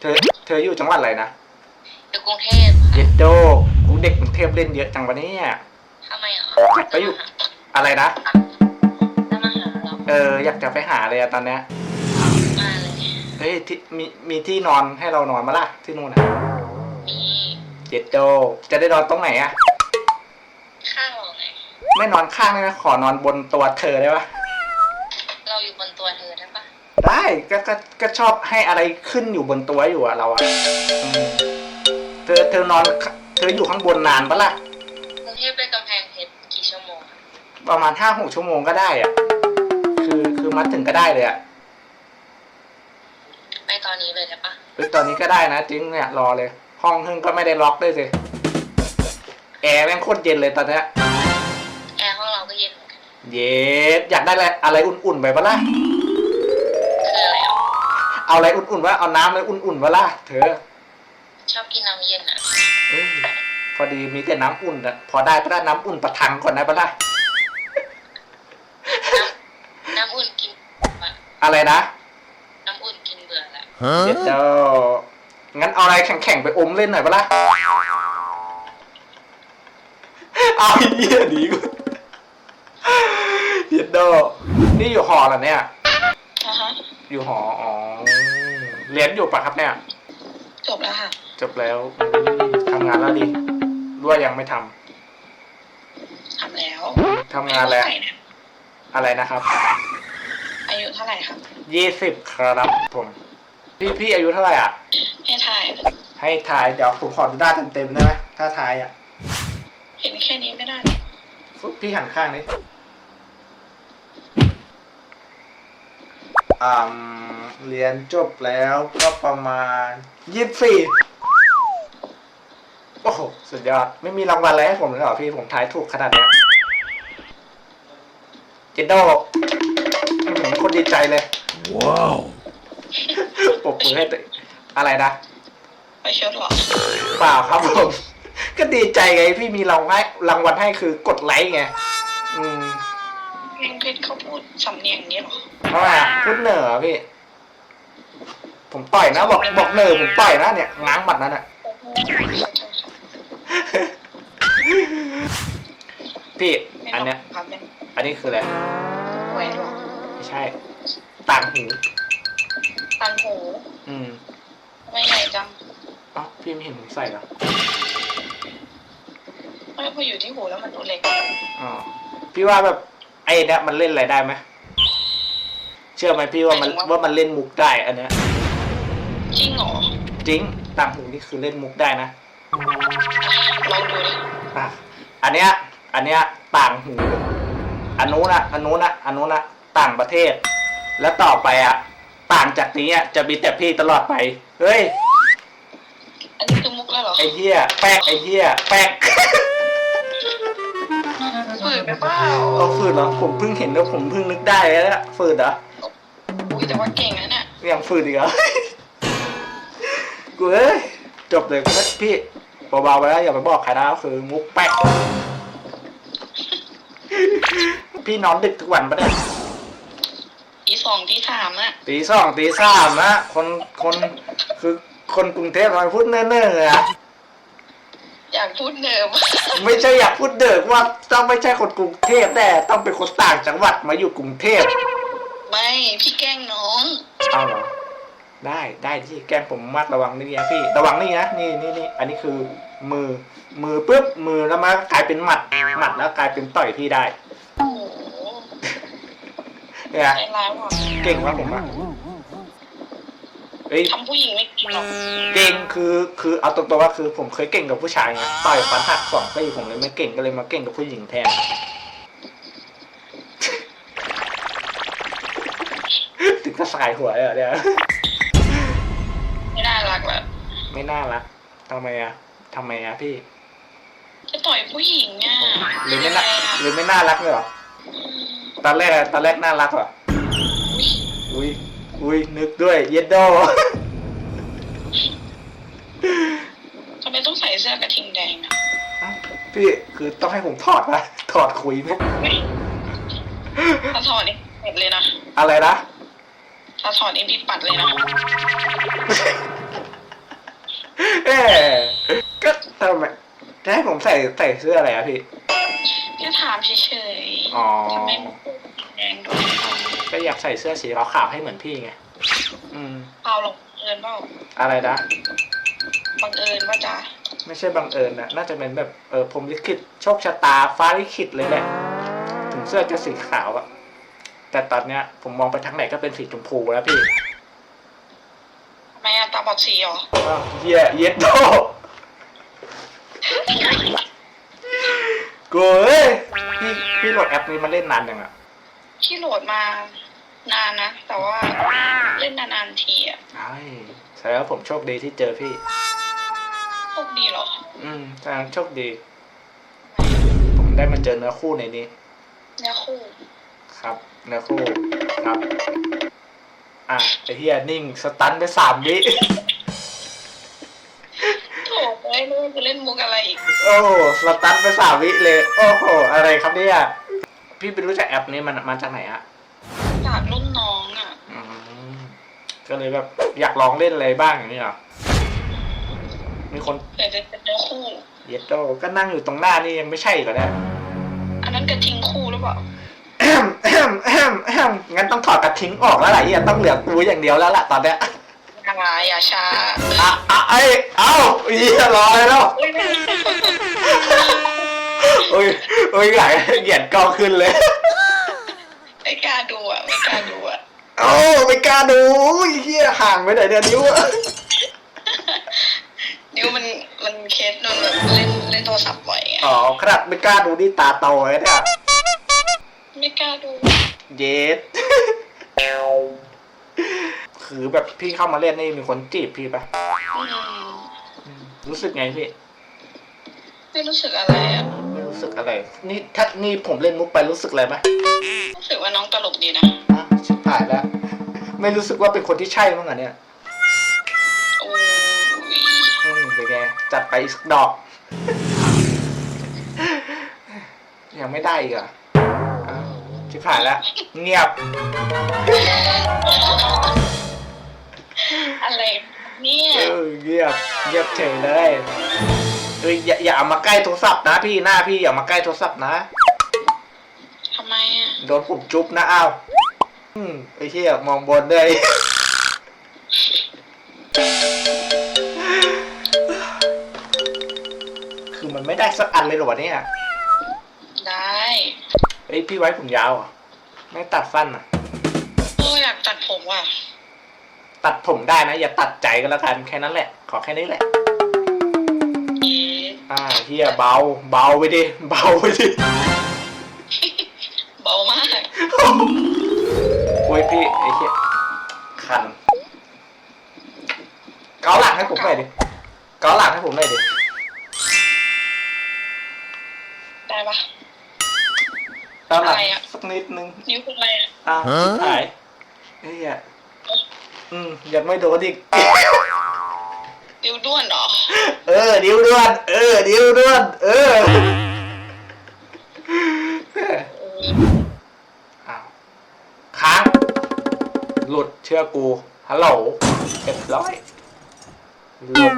เธอ เธออยู่จังหวัดอะไรนะอยู่กรุงเทพเย็ดโดกูเด็กกรุงเทพเล่นเยอะจังวะเนี่ยทำไมอะอยากไปอยู่ อะไรนะ จะมาหาเราเออ อยากจะไปหาเลยอะตอนเนี้ย มาเลยเฮ้ยที่มีมีที่นอนให้เรานอนมาล่ะที่นู่นอะมีเย็ดโดจะได้นอนตรงไหนอะข้างเราไงไม่นอนข้างเลยนะขอนอนบนตัวเธอได้ปะ เราอยู่บนตัวเธอ ได้ปะได้ก็ก็ก็ชอบให้อะไรขึ้นอยู่บนตัวอยู่อะเราอะอืมเธอเธอนอน เธออยู่ข้างบนนานปะล่ะ กรุงเทพไปกำแพงเพชรกี่ชั่วโมงอะประมาณห้าหกชั่วโมงก็ได้อะคือคือมาถึงก็ได้เลยอะไปตอนนี้เลยได้ปะเฮ้ยตอนนี้ก็ได้นะจริงเนี่ยรอเลย ห้องฮึ่งก็ไม่ได้ล็อกด้วยสิแอร์แม่งโคตรเย็นเลยตอนเนี้ยแอร์ห้องเราก็เย็นเหมือนกันเย็ดอยากได้อะไรอะไรอุ่นๆไปปะล่ะคืออะไรอะ เอาอะไรอุ่นๆวะเอาน้ำอะไรอุ่นๆวะล่ะเธอ ชอบกินน้ำเย็นอะเอ้ยพอดีมีแต่น้ำอุ่นอะพอได้ปะล่ะน้ำอุ่นประทังก่อนได้ปะล่ะน้ำอุ่นกินอะอะไรนะน้ำอุ่นกินเบื่อแล้วเดี๋ยวเดี๋ยวงั้นเอาอะไรแข็งๆไปอมเล่นหน่อยปะล่ะเอาไอ้เหี้ยดีกูเดี๋ยวเดี๋ยวนี่อยู่หอเหรอเนี่ย อะฮะอยู่หออ๋อ เรียนอยู่ปะครับเนี่ย จบแล้วค่ะ จบแล้วทำงานแล้วดิด้วยยังไม่ทำทำแล้วทำงานแล้วอายุเท่ไหร่เนี่ยอะไรนะครับอายุเท่าไหร่ครับยี่สิบครับผมพี่พี่อายุเท่าไหร่อะ ให้ถ่ายให้ทายเดี๋ยวผมขอดูหน้าเต็มๆได้ไหมถ้าทายอะ เห็นแค่นี้ไม่ได้ฟึ๊บพี่หันข้างนี้อ่า เรียนจบแล้วก็ประมาณยี่สิบสี่โอ้โห สุดยอด ไม่มีรางวัลอะไรให้ผมเลยเหรอพี่ ผมทายถูกขนาดเนี้ยเจนโดอื้อหือคนดีใจเลย Wow. ปรบมือให้ตัวอะไรนะไปชดหรอเปล่าครับผม ก็ดีใจไงพี่มีรางวัลรางวัลให้คือกดไลค์ไง อืม เพลงเพชรเขาพูดสำเนียงนี้หรอทำไมอะพูดเหนือพี่ ผมต่อยนะบอกบอกเหนือผมต่อยนะเนี่ยง้างหมัดนั้นอะ พี่อันเนี้ย ครับเป็นอันนี้คืออะไร แหวนหรอไม่ใช่ ต่างหู ตันหูอืมไม่ใหญ่จังเอ้าพี่ไม่เห็นผมใส่เหรอ ไม่พออยู่ที่หูแล้วมันดูเล็กอ๋อ พี่ว่าแบบ ไอ้เนี้ยมันเล่นอะไรได้ไหมเชื่อไหมพี่ว่ามันว่ามันเล่นมุกได้อันเนี้ยจริงเหรอจริงต่างหูนี่คือเล่นมุกได้นะลองดูดิอะอันเนี้ยอันเนี้ยต่างหูอันนู้นนะอันนู้นนะอันนู้นนะต่างประเทศ แล้วต่อไปอะต่างจากนี้อะจะมีแต่พี่ตลอดไปเฮ้ย อันนี้คือมุกแล้วเหรอไอ้เหี้ยแป๊กไอ้เหี้ยแป๊ก ฝืนไปเปล่าเอาฝืนเหรอผมเพิ่งเห็นแล้วผมเพิ่งนึกได้แล้วนะฝืนเหรออุ้ยแต่ว่าเก่งนะเนี่ยยังฝืนอีกเหรอ กูเอ้ยจบเลยพี่เบาๆไปแล้วอย่าไปบอกใครนะคือมุกแป๊กพี่นอนดึกทุกวันปะเนี่ยทีสองทีสามอะตีสองตีสามนะคนคนคือคนกรุงเทพทำไมพูดเนิ่นๆอะ อยากพูดเดิมไม่ใช่อยากพูดเดิกว่าต้องไม่ใช่คนกรุงเทพแต่ต้องเป็นคนต่างจังหวัดมาอยู่กรุงเทพไม่พี่แกล้งน้องเอาเหรอได้ได้ที่แกล้งผมมัดระวังนี่นะพี่ระวังนี่นะนี่นี่นี่อันนี้คือมือมือปุ๊บมือแล้วมากลายเป็นหมัดหมัดแล้วกลายเป็นต่อยพี่ได้โอ้โหเนี่ยใจร้ายว่ะ เก่งว่าผมอะ เอ้ยทำผู้หญิงไม่กินหรอกเก่งคือคือเอาตรงๆว่าคือผมเคยเก่งกับผู้ชายไงต่อยฟันหักสองซี่ผมเลยไม่เก่งก็เลยมาเก่งกับผู้หญิงแทนถึงก็สายหัวเลยเหรอเนี่ยไม่น่ารักละไม่น่ารักทำไมอะทำไมอะพี่จะต่อยผู้หญิงอะหรือไม่น่าหรือไม่น่ารักเลยเหรอตอนแรกอะตอนแรกน่ารักเหรออุ้ย อุ้ยนึกด้วย เย็ดดอทำไมต้องใส่เสื้อกระทิงแดงอะพี่คือต้องให้ผมถอดปะถอดคุยไหมถ้าถอดนี่ปัเลยนะอะไรนะ ถ้าถอดนี่พี่ปัดเลยนะเออก็ทำไมจะให้ผมใส่ใส่เสื้ออะไรอะพี่ แค่ถามเฉยๆทำไมไก็อยากใส่เสื้อสีขาวๆให้เหมือนพี่ไง อืม เอาหรอกบังเอิญเปล่าอะไรนะ บังเอิญว่าจ้ะไม่ใช่บังเอิญนะ น่าจะเป็นแบบเออผมลิขิตโชคชะตาฟ้าลิขิตเลยแหละ ถึงเสื้อจะสีขาวอะแต่ตอนเนี้ย ผมมองไปทางไหนก็เป็นสีชมพูแล้วพี่ทำไมอะตาบอดสีเหรออ้าวเหี้ยเย็ดโดกูเอ้ยพี่พี่โหลดแอปนี้มาเล่นนานยังอะ ที่โหลดมานานนะ แต่ว่าเล่นนานๆทีอะใช่แสดงว่าผมโชคดีที่เจอพี่ โชคดีเหรอ อืมแสดงโชคดี ผมได้มาเจอเนื้อคู่ในนี้ เนี่ยคู่ ครับ เนื้อคู่ ครับ อะไอเฮียนิ่ง สตันไปสามวิโถเอ้ยนึกว่าจะเล่นมุกอะไรอีก โอ้โห สตันไปสามวิเลย โอ้โห อะไรครับเนี่ย พี่ไปรู้จักแอปนี้มันมาจากไหนอะจากรุ่นน้องอะอืมก็เลยแบบอยากลองเล่นอะไรบ้างอย่างนี้เหรอ มีคนเผื่อจะเป็นเนื้อคู่ เยดโดก็นั่งอยู่ตรงหน้านี่ยังไม่ใช่อีก็ได้ อันนั้นกระทิงคู่หรือเปล่า แอมแอมแอมแอมงั้นต้องถอดกระทิ้งออกแล้วล่ะเฮียต้องเหลือกูอย่างเดียวแล้วล่ะตอนเนี้ยอะไรอย่าช้าอะอะเอ้ยเอ้าเฮียรอเลยแล้วเอ้ยไม่ โอ้ยโอ้ยไหลเหยียดกล้องขึ้นเลย ไม่กล้าดูอะไม่กล้าดูอะโอ้ไม่กล้าดูอุ้ยเฮียห่างไปไหนเนี่ยนิ้วอะนิ้วมันมันเคสนนแบบเล่นเล่นโทรศัพท์บ่อยไงอ๋อขนาดไม่กล้าดูนี่ตาโตเลยเนี่ยไม่กล้าดูเย็ดคือแบบพี่เข้ามาเล่นนี่มีคนจีบพี่ปะอืมรู้สึกไงพี่ ไม่รู้สึกอะไรอะไม่ รู้สึกอะไร นี่ถ้านี่ผมเล่นมุกไปรู้สึกอะไรไหมรู้สึกว่าน้องตลกดีนะอะชิบหายแล้ว ไม่รู้สึกว่าเป็นคนที่ใช่มั้งอะเนี่ยโอ้ยอืมเป็นไงจัดไปอีกสักดอก ยังไม่ได้อีกเหรอะอ้าวชิบหายแล้ว เงียบ อะไรเนี่ย เออเงียบเงียบเฉยเลย เอ้ยอย่าอย่าเอามาใกล้โทรศัพท์นะพี่หน้าพี่อย่ามาใกล้โทรศัพท์นะทำไมอะ โดนผมจุ๊บนะอ้าวอืมไอ้เหี้ยมองบนเลยคือมันไม่ได้สักอันเลยเหรอวะเนี่ยได้ เฮ้ยพี่ไว้ผมยาวเหรอะไม่ตัดสั้นอะ โอ้ยอยากตัดผมว่ะ ตัดผมได้นะ อย่าตัดใจก็แล้วกันแค่นั้นแหละ ขอแค่นี้แหละเอ๊ะอ่าเฮียเบา เบาไปดิ เบาไปดิ เบามาก โอ้ยพี่ไอ้เหี้ยคัน เกาหลังให้ผมหน่อยดิ เกาหลังให้ผมหน่อยดิ ได้ปะ เกาหลังอะไรอะ สักนิดนึงนิ้วเป็นอะไรอะอ้าวหายเฮ้ยอะอืมยังไม่โดนอีก นิ้วด้วนเหรอ เออ ดิ้วด้วน เออ ดิ้วด้วน เอออ้าวค้าง หลุดเชื่อกู ฮัลโหลเรียบร้อยหลุด